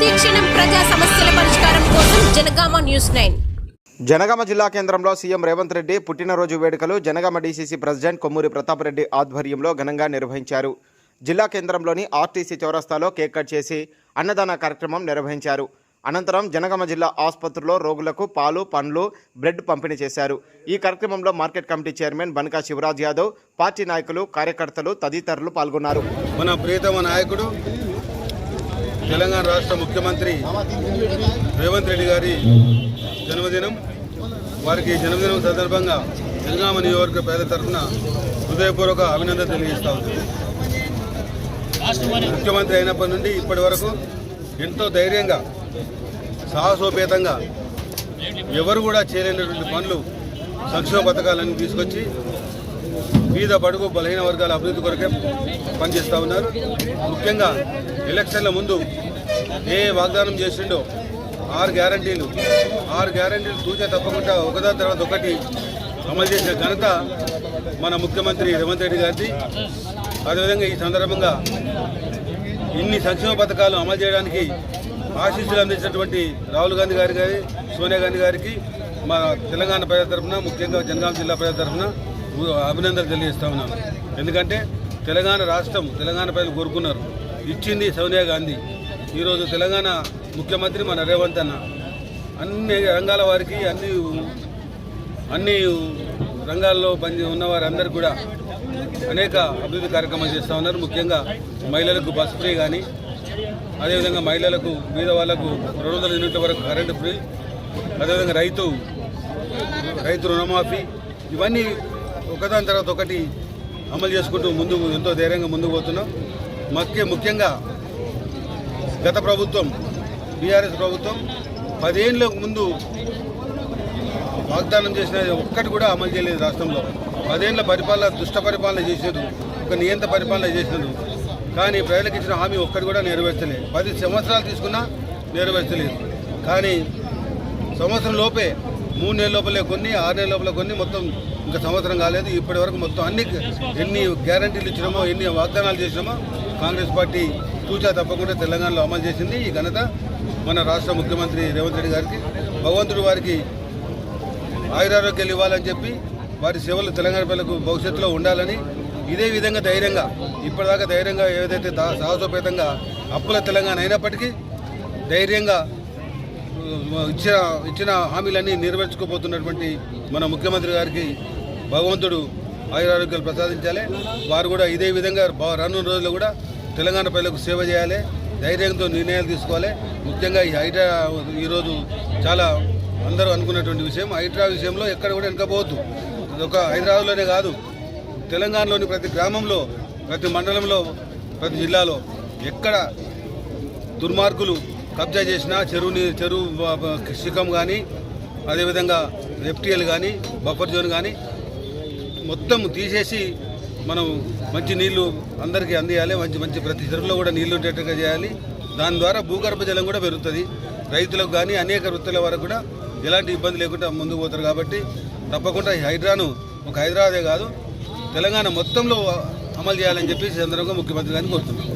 ప్రతిక్షణం ప్రజా సమస్యల పరిష్కారం కోసం జనగామ న్యూస్ నైన్. జనగామ జిల్లా కేంద్రంలో సీఎం రేవంత్ రెడ్డి పుట్టినరోజు వేడుకలు జనగామ డీసీసీ ప్రెసిడెంట్ కొమ్మూరి ప్రతాప్ రెడ్డి ఆధ్వర్యంలో ఘనంగా నిర్వహించారు. జిల్లా కేంద్రంలోని ఆర్టీసీ చౌరస్తాలో కేక్ కట్ చేసి అన్నదాన కార్యక్రమం నిర్వహించారు. అనంతరం జనగామ జిల్లా ఆసుపత్రిలో రోగులకు పాలు పండ్లు బ్రెడ్ పంపిణీ చేశారు. ఈ కార్యక్రమంలో market committee chairman Banaka Shivaraj Yadav party నాయకులు కార్యకర్తలు తదితరులు పాల్గొన్నారు. మన ప్రియతమ నాయకుడు తెలంగాణ రాష్ట్ర ముఖ్యమంత్రి రేవంత్ రెడ్డి గారి జన్మదినం వారికి జన్మదినం సందర్భంగా జనగామ నియోజకవర్గ పేద తరఫున హృదయపూర్వక అభినందన తెలియజేస్తా ఉంది ముఖ్యమంత్రి అయినప్పటి నుండి ఇప్పటి వరకు ఎంతో ధైర్యంగా సాహసోపేతంగా ఎవరు కూడా చేయలేనటువంటి పనులు సంక్షేమ పథకాలన్నీ తీసుకొచ్చి బీద బడుగు బలహీన వర్గాల అభివృద్ధి కొరకే పనిచేస్తూ ఉన్నారు. ముఖ్యంగా ఎలక్షన్ల ముందు ఏ వాగ్దానం చేసిండో ఆరు గ్యారంటీలు. ఆరు గ్యారంటీలు తూచే తప్పకుండా ఒకదా తర్వాత ఒకటి అమలు చేసిన ఘనత మన ముఖ్యమంత్రి రేవంత్ రెడ్డి గారిది. అదేవిధంగా ఈ సందర్భంగా ఇన్ని సంక్షేమ పథకాలు అమలు చేయడానికి ఆశీస్సులు అందించినటువంటి రాహుల్ గాంధీ గారి గారి సోనియా గాంధీ గారికి మా తెలంగాణ ప్రజల తరఫున ముఖ్యంగా జనగాం జిల్లా ప్రజల తరఫున అభినందనలు తెలియజేస్తా ఉన్నాను. ఎందుకంటే తెలంగాణ రాష్ట్రం తెలంగాణ ప్రజలు కోరుకున్నారు. ఇచ్చింది సోనియా గాంధీ. ఈరోజు తెలంగాణ ముఖ్యమంత్రి మన రేవంత్ అన్న. అన్ని రంగాల వారికి అన్ని అన్ని రంగాల్లో పని ఉన్నవారందరూ కూడా అనేక అభివృద్ధి కార్యక్రమాలు చేస్తూ ఉన్నారు. ముఖ్యంగా మహిళలకు బస్ ఫ్రీ కానీ అదేవిధంగా మహిళలకు బీద వాళ్ళకు రెండు వందల యూనిట్ల వరకు కరెంటు ఫ్రీ అదేవిధంగా రైతు రైతు రుణమాఫీ ఇవన్నీ ఒకదాని తర్వాత ఒకటి అమలు చేసుకుంటూ ముందుకు ఎంతో ధైర్యంగా ముందుకు పోతున్నాం. ముఖ్య ముఖ్యంగా గత ప్రభుత్వం బీఆర్ఎస్ ప్రభుత్వం పదేళ్ళకు ముందు వాగ్దానం చేసిన ఒక్కటి కూడా అమలు చేయలేదు రాష్ట్రంలో. పదేళ్ళ పరిపాలన దుష్ట పరిపాలన చేసినారు ఒక నియంత పరిపాలన చేసినారు. కానీ ప్రజలకు ఇచ్చిన హామీ ఒక్కటి కూడా నెరవేర్చలేదు పది సంవత్సరాలు తీసుకున్నా నెరవేర్చలేదు. కానీ సంవత్సరం లోపే మూడు నెలల లోపలే కొన్ని ఆరు నెలల లోపల కొన్ని మొత్తం ఇంకా సంవత్సరం కాలేదు. ఇప్పటి వరకు మొత్తం అన్ని ఎన్ని గ్యారంటీలు ఇచ్చినామో ఎన్ని వాగ్దానాలు చేసినామో కాంగ్రెస్ పార్టీ తూచా తప్పకుండా తెలంగాణలో అమలు చేసింది ఈ ఘనత మన రాష్ట్ర ముఖ్యమంత్రి రేవంత్ రెడ్డి గారికి. భగవంతుడు వారికి ఆయురారోగ్యాలు ఇవ్వాలని చెప్పి వారి సేవలు తెలంగాణ ప్రజలకు భవిష్యత్తులో ఉండాలని ఇదే విధంగా ధైర్యంగా ఇప్పటిదాకా ధైర్యంగా ఏదైతే సాహసోపేతంగా అప్పుల తెలంగాణ అయినప్పటికీ ధైర్యంగా ఇచ్చిన ఇచ్చిన హామీలన్నీ నెరవేర్చుకోబోతున్నటువంటి మన ముఖ్యమంత్రి గారికి భగవంతుడు ఆయురారోగ్యాలు ప్రసాదించాలి. వారు కూడా ఇదే విధంగా రానున్న రోజుల్లో కూడా తెలంగాణ ప్రజలకు సేవ చేయాలి. ధైర్యంతో నిర్ణయాలు తీసుకోవాలి. ముఖ్యంగా ఈ హైడ్రా ఈరోజు చాలా అందరూ అనుకున్నటువంటి విషయం హైడ్రా విషయంలో ఎక్కడ కూడా వెనకపోవద్దు ఒక హైదరాబాద్లోనే కాదు. తెలంగాణలోని ప్రతి గ్రామంలో ప్రతి మండలంలో ప్రతి జిల్లాలో ఎక్కడ దుర్మార్గులు కబ్జా చేసిన చెరువుని చెరువు శిఖం కానీ అదేవిధంగా ఎఫ్టీఎల్ కానీ బఫర్ జోన్ కానీ మొత్తం తీసేసి మనం మంచి నీళ్ళు అందరికీ అందియాలి మంచి మంచి ప్రతి చెరువులో కూడా నీళ్ళు ఉండేట్టుగా చేయాలి. దాని ద్వారా భూగర్భ జలం కూడా పెరుగుతుంది. రైతులకు కానీ అనేక వృత్తుల వరకు కూడా ఎలాంటి ఇబ్బంది లేకుండా ముందుకు పోతారు కాబట్టి తప్పకుండా ఈ హైడ్రాను ఒక హైదరాబాదే కాదు తెలంగాణ మొత్తంలో అమలు చేయాలని చెప్పి ఈ సందర్భంగా ముఖ్యమంత్రి గారిని కోరుతున్నాం.